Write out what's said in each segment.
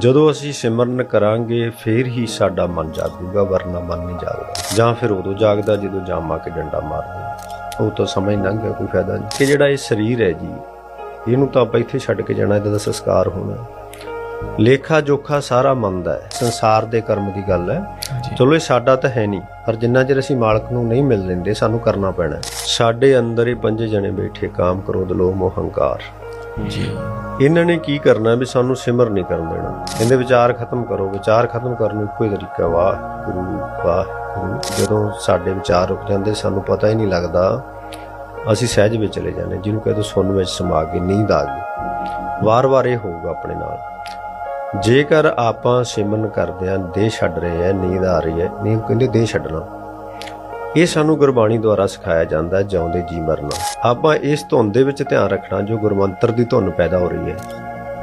ਜਦੋਂ ਅਸੀਂ ਸਿਮਰਨ ਕਰਾਂਗੇ ਫੇਰ ਹੀ ਸਾਡਾ ਮਨ ਜਾਗੂਗਾ ਵਰਨਾ ਮਨ ਨਹੀਂ ਜਾਗਦਾ। ਜਾਂ ਫਿਰ ਉਦੋਂ ਜਾਗਦਾ ਜਦੋਂ ਜਾਮਾ ਕੇ ਡੰਡਾ ਮਾਰਦੇ ਉਹ ਤਾਂ ਸਮਝ ਲੰਘ ਗਿਆ ਕੋਈ ਫਾਇਦਾ ਨਹੀਂ। ਕਿ ਜਿਹੜਾ ਇਹ ਸਰੀਰ ਹੈ ਜੀ ਇਹਨੂੰ ਤਾਂ ਆਪਾਂ ਇੱਥੇ ਛੱਡ ਕੇ ਜਾਣਾ ਇਹਦਾ ਸੰਸਕਾਰ ਹੋਣਾ। ਲੇਖਾ ਜੋਖਾ ਸਾਰਾ ਮਨ ਦਾ ਹੈ। ਸੰਸਾਰ ਦੇ ਕਰਮ ਦੀ ਗੱਲ ਹੈ। ਚਲੋ ਇਹ ਸਾਡਾ ਤਾਂ ਹੈ ਨਹੀਂ ਪਰ ਜਿੰਨਾ ਚਿਰ ਅਸੀਂ ਮਾਲਕ ਨੂੰ ਨਹੀਂ ਮਿਲ ਲੈਂਦੇ ਸਾਨੂੰ ਕਰਨਾ ਪੈਣਾ। ਸਾਡੇ ਅੰਦਰ ਇਹ ਪੰਜੇ ਜਣੇ ਬੈਠੇ ਕਾਮ ਕ੍ਰੋਧ ਲੋਭ ਮੋਹ ਹੰਕਾਰ। ਜੀ। ਇਹਨਾਂ ਨੇ ਕੀ ਕਰਨਾ ਵੀ ਸਾਨੂੰ ਸਿਮਰ ਨਹੀਂ ਕਰਨ ਦੇਣਾ? ਕਹਿੰਦੇ ਵਿਚਾਰ ਖਤਮ ਕਰੋ, ਵਿਚਾਰ ਖਤਮ ਕਰਨ ਨੂੰ ਇੱਕੋ ਹੀ ਤਰੀਕਾ ਵਾਹ ਗੁਰੂ ਵਾਹ ਗੁਰੂ ਜਦੋਂ ਸਾਡੇ ਵਿਚਾਰ ਰੁਕ ਜਾਂਦੇ, ਸਾਨੂੰ ਪਤਾ ਹੀ ਨਹੀਂ ਲੱਗਦਾ, ਅਸੀਂ ਸਹਿਜ ਵਿੱਚ ਚਲੇ ਜਾਂਦੇ, ਜਿਹਨੂੰ ਕਹਿੰਦੇ ਸੁੰਨ ਵਿੱਚ ਸਮਾ ਕੇ ਨੀਂਦ ਆ ਗਈ। ਵਾਰ-ਵਾਰ ਇਹ ਹੋਊਗਾ ਆਪਣੇ ਨਾਲ। ਜੇਕਰ ਆਪਾਂ ਸਿਮਰਨ ਕਰਦੇ ਆਂ ਦੇਹ ਛੱਡ ਰਹੇ ਆ ਨੀਂਦ ਆ ਰਹੀ ਹੈ, ਨਹੀਂ ਕਹਿੰਦੇ ਦੇਹ ਛੱਡਣਾ। ਇਹ ਸਾਨੂੰ ਗੁਰਬਾਣੀ ਦੁਆਰਾ ਸਿਖਾਇਆ ਜਾਂਦਾ ਹੈ, ਜਿਉਂਦੇ ਜੀ ਮਰਨਾ। ਆਪਾਂ ਇਸ ਧੁਨ ਦੇ ਵਿੱਚ ਧਿਆਨ ਰੱਖਣਾ ਜੋ ਗੁਰਮੰਤਰ ਦੀ ਧੁਨ ਪੈਦਾ ਹੋ ਰਹੀ ਹੈ।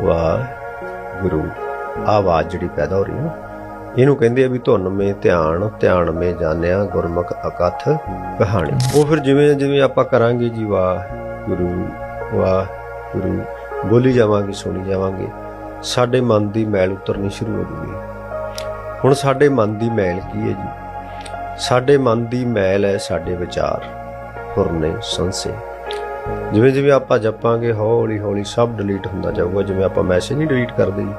ਵਾਹ ਗੁਰੂ ਆਵਾਜ਼ ਜਿਹੜੀ ਪੈਦਾ ਹੋ ਰਹੀ ਹੈ ਨਾ, ਇਹਨੂੰ ਕਹਿੰਦੇ ਆ ਵੀ ਧੁਨ ਮੇ ਧਿਆਨ ਧਿਆਨ ਮੇ ਜਾਣਿਆ ਗੁਰਮੁਖ ਅਕਥ ਕਹਾਣੀ। ਉਹ ਫਿਰ ਜਿਵੇਂ ਜਿਵੇਂ ਆਪਾਂ ਕਰਾਂਗੇ ਜੀ ਵਾਹ ਗੁਰੂ ਵਾਹ ਗੁਰੂ ਬੋਲੀ ਜਾਵਾਂਗੇ, ਸੁਣੀ ਜਾਵਾਂਗੇ, ਸਾਡੇ ਮਨ ਦੀ ਮੈਲ ਉਤਰਨੀ ਸ਼ੁਰੂ ਹੋ ਜੂਗੀ। ਹੁਣ ਸਾਡੇ ਮਨ ਦੀ ਮੈਲ ਕੀ ਹੈ ਜੀ? ਸਾਡੇ ਮਨ ਦੀ ਮੈਲ ਹੈ, ਸਾਡੇ ਵਿਚਾਰ ਪੁਰਨੇ ਸੰਸੇ। ਜਿਵੇਂ ਜਿਵੇਂ ਆਪਾਂ ਜਪਾਂਗੇ, ਹੌਲੀ ਹੌਲੀ ਸਭ ਡਿਲੀਟ ਹੁੰਦਾ ਜਾਊਗਾ, ਜਿਵੇਂ ਆਪਾਂ ਮੈਸੇਜ ਨਹੀਂ ਡਿਲੀਟ ਕਰਦੇ ਜੀ।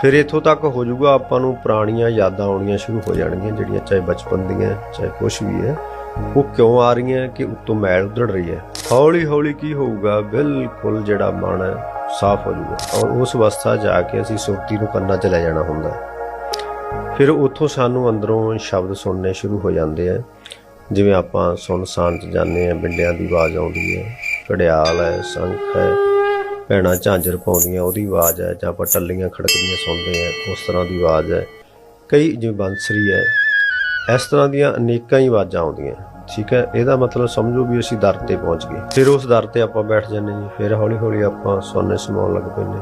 ਫਿਰ ਇੱਥੋਂ ਤੱਕ ਹੋ ਜਾਊਗਾ, ਆਪਾਂ ਨੂੰ ਪੁਰਾਣੀਆਂ ਯਾਦਾਂ ਆਉਣੀਆਂ ਸ਼ੁਰੂ ਹੋ ਜਾਣਗੀਆਂ, ਜਿਹੜੀਆਂ ਚਾਹੇ ਬਚਪਨ ਦੀਆਂ, ਚਾਹੇ ਕੁਝ ਵੀ ਹੈ। ਉਹ ਕਿਉਂ ਆ ਰਹੀਆਂ, ਕਿ ਉੱਤੋਂ ਮੈਲ ਉਧੜ ਰਹੀ ਹੈ। ਹੌਲੀ ਹੌਲੀ ਕੀ ਹੋਊਗਾ, ਬਿਲਕੁਲ ਜਿਹੜਾ ਮਨ ਹੈ, ਸਾਫ਼ ਹੋ ਜਾਊਗਾ। ਔਰ ਉਸ ਅਵਸਥਾ ਜਾ ਕੇ ਅਸੀਂ ਸੁਰਤੀ ਨੂੰ ਕੰਨਾਂ 'ਚ ਲੈ ਜਾਣਾ ਹੁੰਦਾ। ਹੈ ਫਿਰ ਉੱਥੋਂ ਸਾਨੂੰ ਅੰਦਰੋਂ ਸ਼ਬਦ ਸੁਣਨੇ ਸ਼ੁਰੂ ਹੋ ਜਾਂਦੇ ਆ। ਜਿਵੇਂ ਆਪਾਂ ਸੁਨਸਾਨ ਚ ਜਾਂਦੇ ਆ, ਬਿੰਡਿਆਂ ਦੀ ਆਵਾਜ਼ ਆਉਂਦੀ ਹੈ ਘੜਿਆਲ ਹੈ, ਸੰਖ ਹੈ, ਭੈਣਾਂ ਝਾਂਜਰ ਪਾਉਂਦੀਆਂ, ਉਹਦੀ ਆਵਾਜ਼ ਹੈ, ਜਾਂ ਆਪਾਂ ਟੱਲੀਆਂ ਖੜਕਦੀਆਂ ਸੁਣਦੇ ਆ, ਉਸ ਤਰ੍ਹਾਂ ਦੀ ਆਵਾਜ਼ ਹੈ। ਕਈ ਜਿਵੇਂ ਬੰਸਰੀ ਹੈ, ਇਸ ਤਰ੍ਹਾਂ ਦੀਆਂ ਅਨੇਕਾਂ ਹੀ ਆਵਾਜ਼ਾਂ ਆਉਂਦੀਆਂ। ਠੀਕ ਹੈ, ਇਹਦਾ ਮਤਲਬ ਸਮਝੋ ਵੀ ਅਸੀਂ ਦਰ ਤੇ ਪਹੁੰਚ ਗਏ। ਫਿਰ ਉਸ ਦਰ ਤੇ ਆਪਾਂ ਬੈਠ ਜਾਂਦੇ ਜੀ, ਫਿਰ ਹੌਲੀ ਹੌਲੀ ਆਪਾਂ ਸੋਨੇ ਸਮਾਉਣ ਲੱਗ ਪੈਂਦੇ।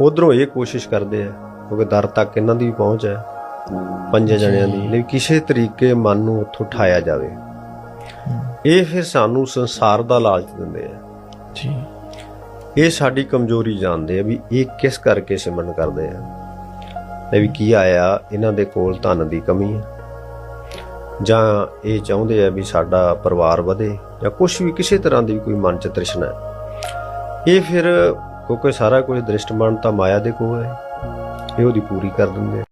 ਉਧਰੋਂ ਇਹ ਕੋਸ਼ਿਸ਼ ਕਰਦੇ ਆ, ਕਿਉਂਕਿ ਦਰ ਤੱਕ ਇਹਨਾਂ ਦੀ ਪਹੁੰਚ ਹੈ। ਪੰਜੇ ਜਣਿਆਂ ਦੀ ਲਈ ਕਿਸੇ ਤਰੀਕੇ ਮਨ ਨੂੰ ਉੱਥੋਂ ਉਠਾਇਆ ਜਾਵੇ। ਇਹ ਫਿਰ ਸਾਨੂੰ ਸੰਸਾਰ ਦਾ ਲਾਲਚ ਦਿੰਦੇ ਆ। ਜੀ। ਇਹ ਸਾਡੀ ਕਮਜ਼ੋਰੀ ਜਾਣਦੇ ਆ ਵੀ ਇਹ ਕਿਸ ਕਰਕੇ ਸਿਮਰਨ ਕਰਦੇ ਆ। ਇਹ ਵੀ ਕੀ ਆਇਆ ਇਹਨਾਂ ਦੇ ਕੋਲ ਧਨ ਦੀ ਕਮੀ ਹੈ ਜਾਂ ਇਹ ਚਾਹੁੰਦੇ ਆ ਵੀ ਸਾਡਾ ਪਰਿਵਾਰ ਵਧੇ ਜਾਂ ਕੁਝ ਵੀ ਕਿਸੇ ਤਰ੍ਹਾਂ ਦੀ ਕੋਈ ਮਨ ਚ ਤ੍ਰਿਸ਼ਨਾ ਹੈ। ਇਹ ਫਿਰ ਕਿਉਂਕਿ ਸਾਰਾ ਕੁਝ ਦ੍ਰਿਸ਼ਟਮਾਨ ਤਾਂ ਮਾਇਆ ਦੇ ਕੋਲ ਹੈ। ਇਹ ਉਹਦੀ ਪੂਰੀ ਕਰ ਦਿੰਦੇ ਆ।